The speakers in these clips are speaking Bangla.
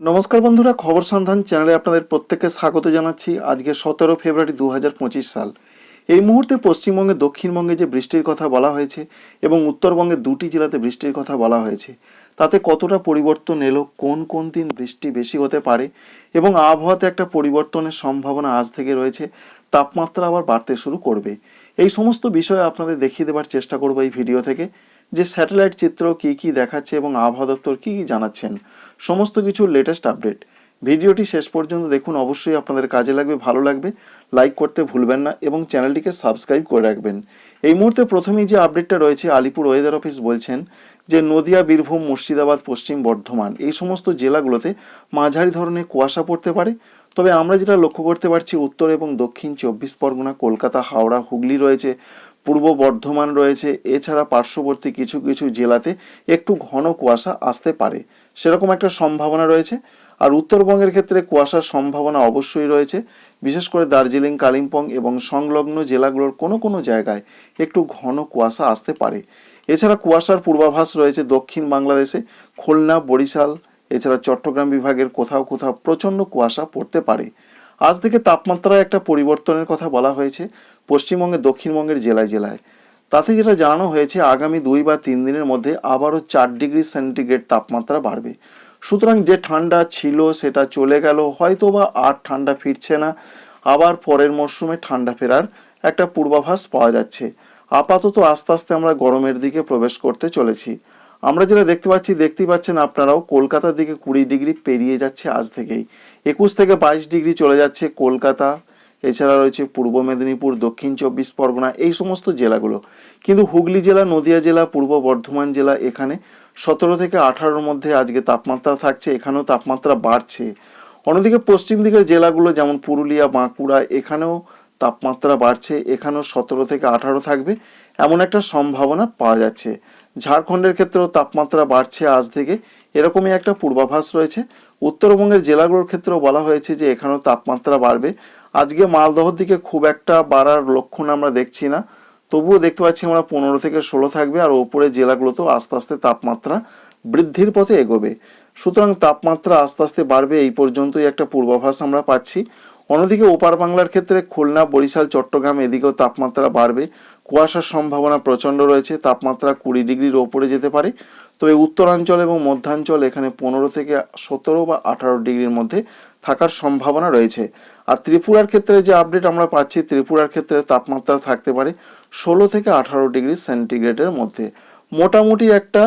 নমস্কার বন্ধুরা, খবর সন্ধান চ্যানেলে আপনাদের প্রত্যেককে স্বাগত জানাচ্ছি। আজকে সতেরো ফেব্রুয়ারি দু হাজার পঁচিশ সাল। এই মুহূর্তে পশ্চিমবঙ্গে, দক্ষিণবঙ্গে যে বৃষ্টির কথা বলা হয়েছে এবং উত্তরবঙ্গে দুটি জেলাতে বৃষ্টির কথা বলা হয়েছে, তাতে কতটা পরিবর্তন এলো, কোন কোন দিন বৃষ্টি বেশি হতে পারে এবং আবহাওয়াতে একটা পরিবর্তনের সম্ভাবনা আজ থেকে রয়েছে, তাপমাত্রা আবার বাড়তে শুরু করবে। এই সমস্ত বিষয়ে আপনাদের দেখিয়ে দেওয়ার চেষ্টা করব এই ভিডিও থেকে, যে স্যাটেলাইট চিত্র কী কী দেখাচ্ছে এবং আবহাওয়া দপ্তর কী কী জানাচ্ছেন। সমস্ত কিছু লেটেস্ট আপডেট ভিডিওটি শেষ পর্যন্ত দেখুন, অবশ্যই আপনাদের কাজে লাগবে, ভালো লাগবে। লাইক করতে ভুলবেন না এবং চ্যানেলটিকে সাবস্ক্রাইব করে রাখবেন। এই মুহূর্তে প্রথমেই যে আপডেটটা রয়েছে, আলিপুর ওয়েদার অফিস বলছেন যে নদিয়া, বীরভূম, মুর্শিদাবাদ, পশ্চিম বর্ধমান এই সমস্ত জেলাগুলোতে মাঝারি ধরনের কুয়াশা পড়তে পারে। তবে আমরা যেটা লক্ষ্য করতে পারছি, উত্তর এবং দক্ষিণ চব্বিশ পরগনা, কলকাতা, হাওড়া, হুগলি রয়েছে, পূর্ব বর্ধমান রয়েছে। এছাড়া পার্শ্ববর্তী কিছু কিছু জেলাতে একটু ঘন কুয়াশা আসতে পারে। সেরকম একটা সম্ভাবনা রয়েছে। আর উত্তরবঙ্গের ক্ষেত্রে কুয়াশার সম্ভাবনা অবশ্যই রয়েছে। বিশেষ করে দার্জিলিং, কালিম্পং এবং সংলগ্ন জেলাগুলোর কোনো কোনো জায়গায় একটু ঘন কুয়াশা আসতে পারে। এছাড়া কুয়াশার পূর্বাভাস রয়েছে দক্ষিণ বাংলাদেশে। খুলনা, বরিশাল, এছাড়া চট্টগ্রাম বিভাগের কোথাও কোথাও প্রচণ্ড কুয়াশা পড়তে পারে। আজ থেকে তাপমাত্রায় একটা পরিবর্তনের কথা বলা হয়েছে। পশ্চিমবঙ্গের দক্ষিণবঙ্গের জেলায় জেলায়। তাতে যেটা জানানো হয়েছে, আগামী দুই বা তিন দিনের মধ্যে আবারও চার ডিগ্রি সেন্টিগ্রেড তাপমাত্রা বাড়বে। সুতরাং যে ঠান্ডা ছিল সেটা চলে গেল হয়তো বা আর ঠান্ডা ফিরছে না। আবার পরের মরশুমে ঠান্ডা ফেরার একটা পূর্বাভাস পাওয়া যাচ্ছে। আপাতত আস্তে আস্তে আমরা গরমের দিকে প্রবেশ করতে চলেছি। আমরা যেটা দেখতে পাচ্ছি, দেখতেই পাচ্ছেন আপনারাও, কলকাতার দিকে কুড়ি ডিগ্রি পেরিয়ে যাচ্ছে আজ থেকেই। একুশ থেকে বাইশ ডিগ্রি চলে যাচ্ছে কলকাতা। এছাড়া রয়েছে পূর্ব মেদিনীপুর, দক্ষিণ চব্বিশ পরগনা, এই সমস্ত জেলাগুলো। কিন্তু হুগলি জেলা, নদিয়া জেলা, পূর্ব বর্ধমান জেলা এখানে সতেরো থেকে আঠারোর মধ্যে আজকে তাপমাত্রা থাকছে, এখানেও তাপমাত্রা বাড়ছে। অন্যদিকে পশ্চিম দিকের জেলাগুলো যেমন পুরুলিয়া, বাঁকুড়া, এখানেও তাপমাত্রা বাড়ছে, এখানেও সতেরো থেকে আঠারো থাকবে, এমন একটা সম্ভাবনা পাওয়া যাচ্ছে। ঝাড়খণ্ডের ক্ষেত্রেও তাপমাত্রা বাড়ছে আজ থেকে, এরকমই একটা পূর্বাভাস রয়েছে। উত্তরবঙ্গের জেলাগুলোর ক্ষেত্রেও বলা হয়েছে যে এখানেও তাপমাত্রা বাড়বে। আজকে মালদহর দিকে খুব একটা বাড়ার লক্ষণ আমরা দেখছি না। তবুও দেখতে পাচ্ছি আমরা পনেরো থেকে ষোলো থাকবে আর ওপরে জেলাগুলোতেও আস্তে আস্তে তাপমাত্রা বৃদ্ধির পথে এগোবে। সুতরাং তাপমাত্রা আস্তে আস্তে বাড়বে এই পর্যন্তই একটা পূর্বাভাস আমরা পাচ্ছি। অন্যদিকে ওপার বাংলার ক্ষেত্রে খুলনা, বরিশাল, চট্টগ্রাম এদিকেও তাপমাত্রা বাড়বে। কুয়াশার সম্ভাবনা প্রচণ্ড রয়েছে। তাপমাত্রা কুড়ি ডিগ্রির ওপরে যেতে পারে। তবে উত্তরাঞ্চল এবং মধ্যাঞ্চল এখানে পনেরো থেকে সতেরো বা আঠারো ডিগ্রির মধ্যে থাকার সম্ভাবনা রয়েছে। আর ত্রিপুরার ক্ষেত্রে যে আপডেট আমরা পাচ্ছি, ত্রিপুরার ক্ষেত্রে তাপমাত্রা থাকতে পারে ষোলো থেকে আঠারো ডিগ্রি সেন্টিগ্রেডের মধ্যে। মোটামুটি একটা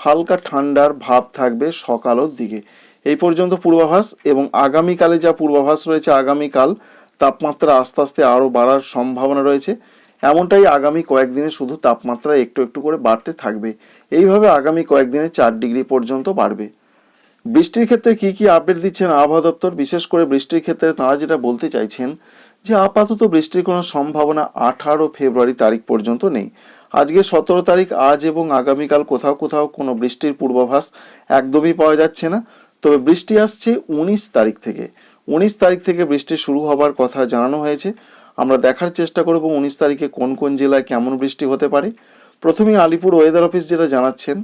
হালকা ঠান্ডার ভাব থাকবে সকালের দিকে। এই পর্যন্ত পূর্বাভাস এবং আগামীকালে যা পূর্বাভাস রয়েছে, আগামীকাল তাপমাত্রা আস্তে আস্তে আরও বাড়ার সম্ভাবনা রয়েছে। এমনটাই আগামী কয়েকদিনে শুধু তাপমাত্রা একটু একটু করে বাড়তে থাকবে। এইভাবে আগামী কয়েকদিনে চার ডিগ্রি পর্যন্ত বাড়বে। বৃষ্টির ক্ষেত্রে কি কি আপডেট দিচ্ছেন আবহাওয়া দপ্তর? বিশেষ করে বৃষ্টির ক্ষেত্রে তারা যেটা বলতে চাইছেন যে আপাতত বৃষ্টির কোনো সম্ভাবনা আঠারো ফেব্রুয়ারি তারিখ পর্যন্ত নেই। আজকে সতেরো তারিখ, আজ এবং আগামীকাল কোথাও কোথাও কোনো বৃষ্টির পূর্বাভাস একদমই পাওয়া যাচ্ছে না। তবে বৃষ্টি আসছে উনিশ তারিখ থেকে। উনিশ তারিখ থেকে বৃষ্টি শুরু হবার কথা জানানো হয়েছে। আমরা দেখার চেষ্টা করব উনিশ তারিখে কোন কোন জেলায় কেমন বৃষ্টি হতে পারে। প্রথমেই আলিপুর ওয়েদার অফিস যেটা জানাচ্ছেন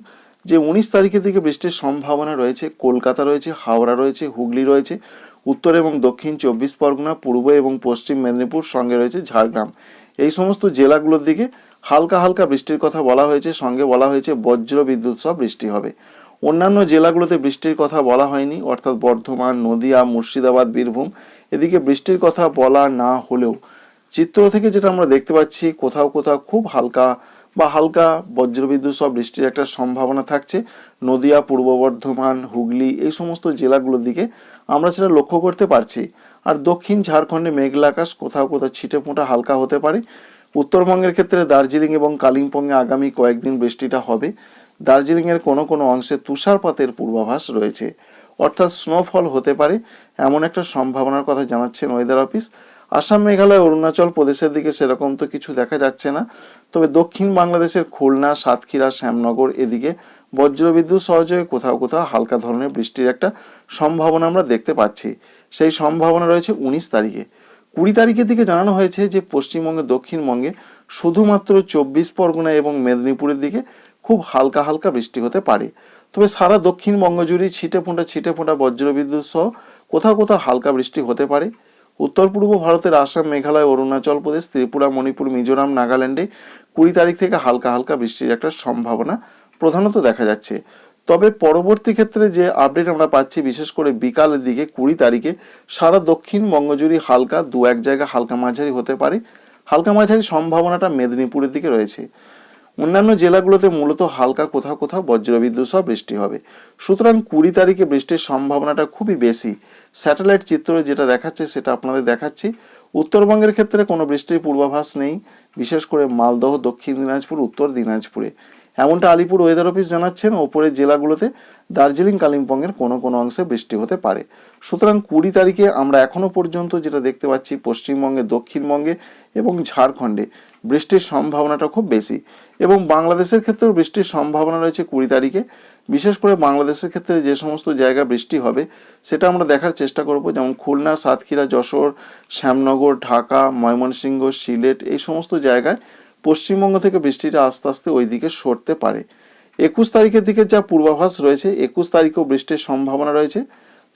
যে উনিশ তারিখের দিকে বৃষ্টির সম্ভাবনা রয়েছে। কলকাতা রয়েছে, হাওড়া রয়েছে, হুগলি রয়েছে, উত্তর এবং দক্ষিণ চব্বিশ পরগনা, পূর্ব এবং পশ্চিম মেদিনীপুর সঙ্গে রয়েছে ঝাড়গ্রাম। এই সমস্ত জেলাগুলোর দিকে হালকা হালকা বৃষ্টির কথা বলা হয়েছে, সঙ্গে বলা হয়েছে বজ্র বিদ্যুৎ সহ বৃষ্টি হবে। অন্যান্য জেলাগুলোতে বৃষ্টির কথা বলা হয়নি, অর্থাৎ বর্ধমান, নদিয়া, মুর্শিদাবাদ, বীরভূম। এদিকে বৃষ্টির কথা বলা না হলেও চিত্র থেকে যেটা আমরা দেখতে পাচ্ছি, কোথাও কোথাও খুব হালকা বা হালকা বজ্রবিদ্যুৎ সব বৃষ্টির একটা সম্ভাবনা থাকছে। নদিয়া, পূর্ব বর্ধমান, হুগলি এই সমস্ত জেলাগুলোর দিকে আমরা সেটা লক্ষ্য করতে পারছি। আর দক্ষিণ ঝাড়খণ্ডে মেঘলা আকাশ, কোথাও কোথাও ছিটে ফোঁটা হালকা হতে পারে। উত্তরবঙ্গের ক্ষেত্রে দার্জিলিং এবং কালিম্পংয়ে আগামী কয়েকদিন বৃষ্টিটা হবে। দার্জিলিংয়ের কোনো কোনো অংশে তুষারপাতের পূর্বাভাস রয়েছে। অর্থাৎ স্নোফল হতে পারে, এমন একটা সম্ভাবনার কথা জানাচ্ছেন ওয়েদার অফিস। আসাম মেঘালয়, অরুণাচল প্রদেশের দিকে সেরকম তো কিছু দেখা যাচ্ছে না। তবে দক্ষিণ বাংলাদেশের খুলনা, সাতক্ষীরা, শ্যামনগর এদিকে বজ্রবিদ্যুৎ সহযোগে কোথাও কোথাও হালকা ধরনের বৃষ্টির একটা সম্ভাবনা আমরা দেখতে পাচ্ছি। সেই সম্ভাবনা রয়েছে উনিশ তারিখে। কুড়ি তারিখের দিকে জানানো হয়েছে যে পশ্চিমবঙ্গে দক্ষিণবঙ্গে শুধুমাত্র চব্বিশ পরগনা এবং মেদিনীপুরের দিকে খুব হালকা হালকা বৃষ্টি হতে পারে। তবে সারা দক্ষিণবঙ্গ জুড়ে ছিটে ফোঁটা ছিটে ফোঁটা বজ্রবিদ্যুৎ সহ কোথাও কোথাও হালকা বৃষ্টি হতে পারে। উত্তর পূর্ব ভারতের আসাম, মেঘালয়, অরুণাচল প্রদেশ, ত্রিপুরা, মণিপুর, মিজোরাম, নাগাল্যান্ডে কুড়ি তারিখ থেকে হালকা হালকা বৃষ্টির একটা সম্ভাবনা প্রধানত দেখা যাচ্ছে। তবে পরবর্তী ক্ষেত্রে যে আপডেট আমরা পাচ্ছি, বিশেষ করে বিকালের দিকে কুড়ি তারিখে, সারা দক্ষিণবঙ্গ জুড়ে হালকা দু এক জায়গা হালকা মাঝারি হতে পারে। হালকা মাঝারি সম্ভাবনাটা মেদিনীপুরের দিকে রয়েছে। অন্যান্য জেলাগুলোতে মূলত হালকা কোথাও কোথাও বজ্রবিদ্যুৎ সহ বৃষ্টি হবে। সুতরাং কুড়ি তারিখে বৃষ্টির সম্ভাবনাটা খুবই বেশি। স্যাটেলাইট চিত্র যেটা দেখাচ্ছে সেটা আপনাদের দেখাচ্ছি। উত্তরবঙ্গের ক্ষেত্রে কোনো বৃষ্টির পূর্বাভাস নেই, বিশেষ করে মালদহ, দক্ষিণ দিনাজপুর, উত্তর দিনাজপুরে। এমনটা আলিপুর ওয়েদার অফিস জানাচ্ছেন, ওপরের জেলাগুলোতে দার্জিলিং, কালিম্পংয়ের কোনো কোনো অংশে বৃষ্টি হতে পারে। সুতরাং কুড়ি তারিখে আমরা এখনও পর্যন্ত যেটা দেখতে পাচ্ছি, পশ্চিমবঙ্গে, দক্ষিণবঙ্গে এবং ঝাড়খণ্ডে বৃষ্টির সম্ভাবনাটা খুব বেশি। এবং বাংলাদেশের ক্ষেত্রেও বৃষ্টির সম্ভাবনা রয়েছে কুড়ি তারিখে। বিশেষ করে বাংলাদেশের ক্ষেত্রে যে সমস্ত জায়গা বৃষ্টি হবে, সেটা আমরা দেখার চেষ্টা করব, যেমন খুলনা, সাতক্ষীরা, যশোর, শ্যামনগর, ঢাকা, ময়মনসিংহ, সিলেট, এই সমস্ত জায়গায় পশ্চিমবঙ্গ থেকে বৃষ্টিটা আস্তে আস্তে ওই দিকে সরতে পারে। একুশ তারিখের দিকে যা পূর্বাভাস রয়েছে, একুশ তারিখেও বৃষ্টির সম্ভাবনা রয়েছে।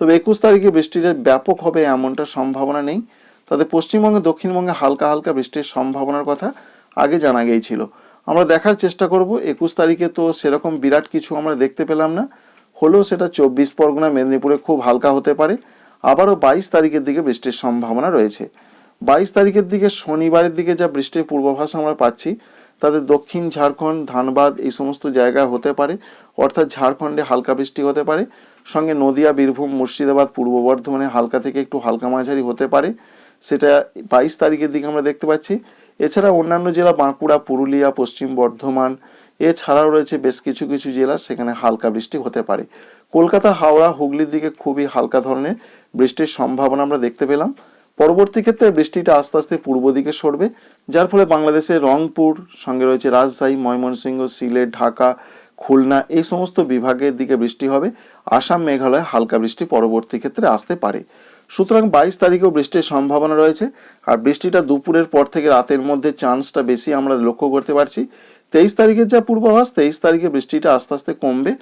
তবে একুশ তারিখে বৃষ্টিটা ব্যাপক হবে এমনটা সম্ভাবনা নেই। তাতে পশ্চিমবঙ্গে, দক্ষিণবঙ্গে হালকা হালকা বৃষ্টির সম্ভাবনার কথা আগে জানা গিয়েছিল। আমরা দেখার চেষ্টা করব, একুশ তারিখে তো সেরকম বিরাট কিছু আমরা দেখতে পেলাম না। হলেও সেটা চব্বিশ পরগনা, মেদিনীপুরে খুব হালকা হতে পারে। আবারও বাইশ তারিখের দিকে বৃষ্টির সম্ভাবনা রয়েছে। বাইশ তারিখের দিকে শনিবারের দিকে যা বৃষ্টির পূর্বাভাস আমরা পাচ্ছি, তাতে দক্ষিণ ঝাড়খণ্ড, ধানবাদ এই সমস্ত জায়গায় হতে পারে। অর্থাৎ ঝাড়খণ্ডে হালকা বৃষ্টি হতে পারে। সঙ্গে নদিয়া, বীরভূম, মুর্শিদাবাদ, পূর্ব বর্ধমানে হালকা থেকে একটু হালকা মাঝারি হতে পারে। সেটা বাইশ তারিখের দিকে আমরা দেখতে পাচ্ছি। এছাড়া অন্যান্য জেলা বাঁকুড়া, পুরুলিয়া, পশ্চিম বর্ধমান, এছাড়াও রয়েছে বেশ কিছু কিছু জেলা সেখানে হালকা বৃষ্টি হতে পারে। কলকাতা, হাওড়া, হুগলির দিকে খুবই হালকা ধরনের বৃষ্টির সম্ভাবনা আমরা দেখতে পেলাম। পরবর্তী ক্ষেত্রে বৃষ্টিটা আস্তে আস্তে পূর্ব দিকে সরবে, যার ফলে বাংলাদেশের রংপুর, সঙ্গে রয়েছে রাজশাহী, ময়মনসিংহ, সিলেট, ঢাকা, খুলনা, এই সমস্ত বিভাগের দিকে বৃষ্টি হবে। আসাম, মেঘালয় হালকা বৃষ্টি পরবর্তী ক্ষেত্রে আসতে পারে। সুতরাং বাইশ তারিখেও বৃষ্টির সম্ভাবনা রয়েছে, আর বৃষ্টিটা দুপুরের পর থেকে রাতের মধ্যে চান্সটা বেশি আমরা লক্ষ্য করতে পারছি। তেইশ তারিখের যা পূর্বাভাস, তেইশ তারিখে বৃষ্টিটা আস্তে আস্তে কমবে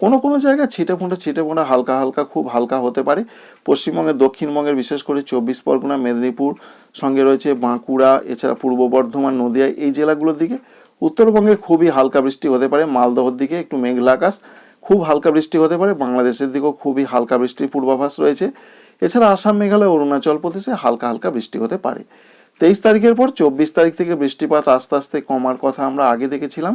কোনো কোনো জায়গায় ছিটে ফোঁটা ছিটে ফোঁটা হালকা হালকা খুব হালকা হতে পারে। পশ্চিমবঙ্গের দক্ষিণবঙ্গের বিশেষ করে চব্বিশ পরগনা, মেদিনীপুর সঙ্গে রয়েছে বাঁকুড়া, এছাড়া পূর্ব বর্ধমান, নদিয়া এই জেলাগুলোর দিকে। উত্তরবঙ্গে খুবই হালকা বৃষ্টি হতে পারে, মালদহর দিকে একটু মেঘলা আকাশ, খুব হালকা বৃষ্টি হতে পারে, বাংলাদেশের দিকেও খুবই হালকা বৃষ্টির পূর্বাভাস রয়েছে। এছাড়া আসাম, মেঘালয়, অরুণাচল প্রদেশে হালকা হালকা বৃষ্টি হতে পারে। তেইশ তারিখের পর চব্বিশ তারিখ থেকে বৃষ্টিপাত আস্তে আস্তে কমার কথা আমরা আগে দেখেছিলাম।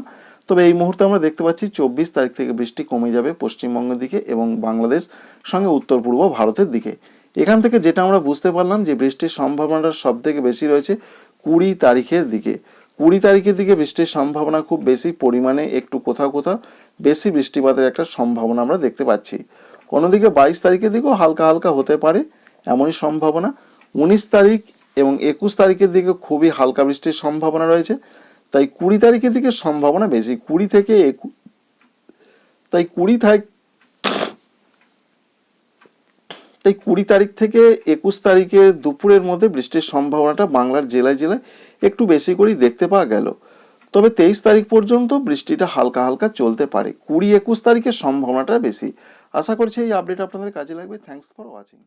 তবে এই মুহূর্তে আমরা দেখতে পাচ্ছি চব্বিশ তারিখ থেকে বৃষ্টি কমে যাবে পশ্চিমবঙ্গের দিকে এবং বাংলাদেশ সঙ্গে উত্তর পূর্ব ভারতের দিকে। এখান থেকে যেটা আমরা বুঝতে পারলাম যে বৃষ্টির সম্ভাবনাটা সব থেকে বেশি রয়েছে কুড়ি তারিখের দিকে। কুড়ি তারিখের দিকে বৃষ্টির সম্ভাবনা খুব বেশি, পরিমাণে একটু কোথাও কোথাও বেশি বৃষ্টিপাতের একটা সম্ভাবনা আমরা দেখতে পাচ্ছি। অন্যদিকে বাইশ তারিখের দিকেও হালকা হালকা হতে পারে, এমনই সম্ভাবনা। উনিশ তারিখ এবং একুশ তারিখের দিকে খুবই হালকা বৃষ্টির সম্ভাবনা রয়েছে। তাই কুড়ি তারিখের দিকে সম্ভাবনা বেশি। কুড়ি থেকে একু তাই কুড়ি তারিখ তাই কুড়ি তারিখ থেকে একুশ তারিখে দুপুরের মধ্যে বৃষ্টির সম্ভাবনাটা বাংলার জেলায় জেলায় একটু বেশি করেই দেখতে পাওয়া গেল। তবে তেইশ তারিখ পর্যন্ত বৃষ্টিটা হালকা হালকা চলতে পারে। কুড়ি একুশ তারিখের সম্ভাবনাটা বেশি। আশা করছি এই আপডেট আপনাদের কাজে লাগবে। Thanks for watching